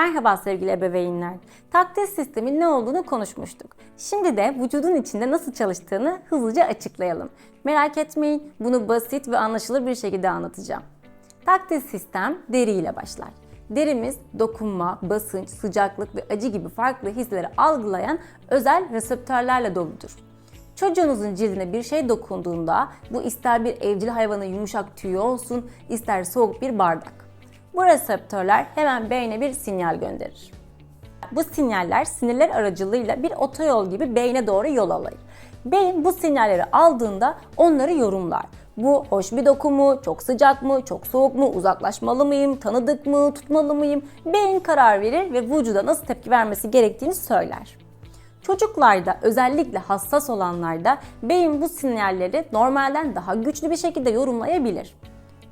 Merhaba sevgili ebeveynler. Takdir sistemin ne olduğunu konuşmuştuk. Şimdi de vücudun içinde nasıl çalıştığını hızlıca açıklayalım. Merak etmeyin, bunu basit ve anlaşılır bir şekilde anlatacağım. Taktil sistem deri ile başlar. Derimiz dokunma, basınç, sıcaklık ve acı gibi farklı hisleri algılayan özel reseptörlerle doludur. Çocuğunuzun cildine bir şey dokunduğunda bu ister bir evcil hayvanın yumuşak tüyü olsun, ister soğuk bir bardak. Bu reseptörler hemen beyne bir sinyal gönderir. Bu sinyaller sinirler aracılığıyla bir otoyol gibi beyne doğru yol alır. Beyin bu sinyalleri aldığında onları yorumlar. Bu hoş bir doku mu, çok sıcak mı, çok soğuk mu, uzaklaşmalı mıyım, tanıdık mı, tutmalı mıyım? Beyin karar verir ve vücuda nasıl tepki vermesi gerektiğini söyler. Çocuklarda özellikle hassas olanlarda beyin bu sinyalleri normalden daha güçlü bir şekilde yorumlayabilir.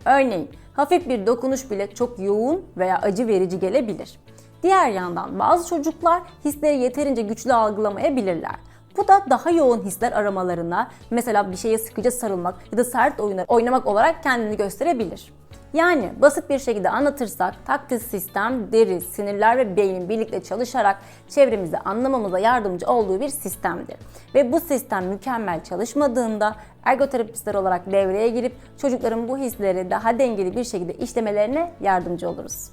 Örneğin hafif bir dokunuş bile çok yoğun veya acı verici gelebilir. Diğer yandan bazı çocuklar hisleri yeterince güçlü algılamayabilirler. Bu da daha yoğun hisler aramalarına, mesela bir şeye sıkıca sarılmak ya da sert oyunlar oynamak olarak kendini gösterebilir. Yani basit bir şekilde anlatırsak taktil sistem deri, sinirler ve beynin birlikte çalışarak çevremizi anlamamıza yardımcı olduğu bir sistemdir. Ve bu sistem mükemmel çalışmadığında ergoterapistler olarak devreye girip çocukların bu hisleri daha dengeli bir şekilde işlemelerine yardımcı oluruz.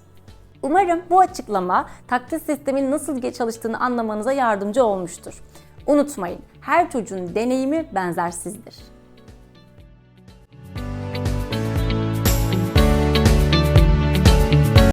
Umarım bu açıklama taktil sistemin nasıl çalıştığını anlamanıza yardımcı olmuştur. Unutmayın, her çocuğun deneyimi benzersizdir.